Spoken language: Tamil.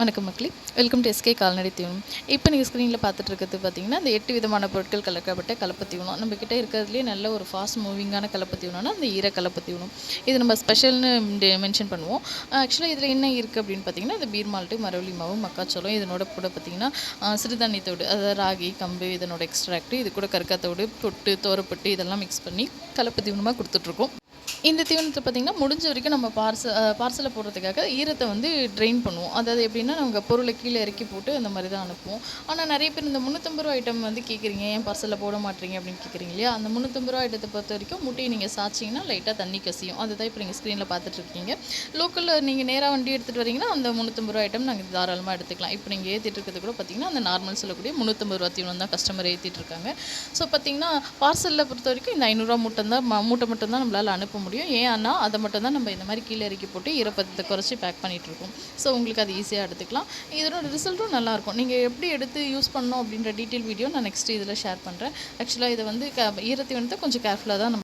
வணக்கம் மக்களே. வெல்கம் டு எஸ்கே கால்நடை தீவனம் இப்போ நீங்கள் ஸ்க்ரீனில் பார்த்துட்டு இருக்கிறது பார்த்தீங்கன்னா அந்த எட்டு விதமான பொருட்கள் கலக்கப்பட்ட கலப்பு தீவனம். நம்மக்கிட்ட இருக்கிறதுலே நல்ல ஒரு ஃபாஸ்ட் மூவிங்கான கலப்பு தீவனம்னா அந்த ஈர கலப்பு தீவனம். இது நம்ம ஸ்பெஷல்னு மென்ஷன் பண்ணுவோம். ஆக்சுவலாக இதில் என்ன இருக்குது அப்படின்னு பார்த்தீங்கன்னா இந்த பீர் மால்ட்டு மரவள்ளி மாவு மக்காச்சோளம் இதனோட கூட பார்த்தீங்கன்னா சிறுதானியத்தோடு அதாவது ராகி கம்பு இதனோட எக்ஸ்ட்ராக்ட் இது கூட கற்காத்தோடு பொட்டு தோரப்பட்டு இதெல்லாம் மிக்ஸ் பண்ணி கலப்பு தீவனமாக கொடுத்துட்ருக்கோம் இந்த தீவனத்தை பார்த்திங்கன்னா முடிஞ்ச வரைக்கும் நம்ம பார்சல் பார்சலை போடுறதுக்காக ஈரத்தை வந்து ட்ரெயின் பண்ணுவோம். அதாவது எப்படின்னா நாங்கள் பொருளை கீழே இறக்கி போட்டு அந்த மாதிரி தான் அனுப்புவோம். ஆனால் நிறைய பேர் இந்த முந்நூற்றம்பது ரூபா ஐட்டம் வந்து கேட்குறீங்க ஏன் பார்சலில் போட மாட்டீங்க அப்படின்னு கேட்குறீங்க இல்லையா? அந்த முந்நூற்றம்பது ரூபா ஐட்டத்தை பொறுத்த வரைக்கும் முட்டையை நீங்கள் சாய்ச்சிங்கன்னா லைட்டாக தண்ணி கசியும். அதுதான் இப்போ நீங்கள் ஸ்க்ரீனில் பார்த்துட்ருக்கீங்க. லோக்கலில் நீங்கள் நேராக வண்டி எடுத்துகிட்டு வரீங்கன்னா அந்த முந்நூற்றம்பது ரூபா ஐட்டம் நாங்கள் தாராளமாக எடுத்துக்கலாம். இப்போ நீங்கள் ஏற்றிட்டு இருக்கிறது கூட பார்த்தீங்கன்னா அந்த நார்மல் சொல்லக்கூடிய முந்நூற்றம்பது ரூபா தீவனம் தான் கஸ்டமர் ஏற்றிட்டு இருக்காங்க. ஸோ பார்த்தீங்கன்னா பார்சலில் பொறுத்த வரைக்கும் இந்த ஐநூறுரூவா மட்டும் தான் மூட்டை மட்டும் தான் நம்மளால் அனுப்ப முடியும். ஏன்னா அதை மட்டும் தான் நம்ம இந்த மாதிரி கீழே இறக்கி போட்டு ஈரப்பதத்தை குறைச்சி பேக் பண்ணிட்டு இருக்கோம். ஸோ உங்களுக்கு அது ஈஸியாக எடுத்துக்கலாம். இதோட ரிசல்ட்டும் நல்லாயிருக்கும் நீங்கள் எப்படி எடுத்து யூஸ் பண்ணணும் அப்படின்ற டீட்டெயில் வீடியோ நான் நெக்ஸ்ட் இதில் ஷேர் பண்ணுறேன் ஆக்சுவலாக இதை வந்து க ஈரத்தை வந்து கொஞ்சம் கேர்ஃபுல்லாக தான் நம்ம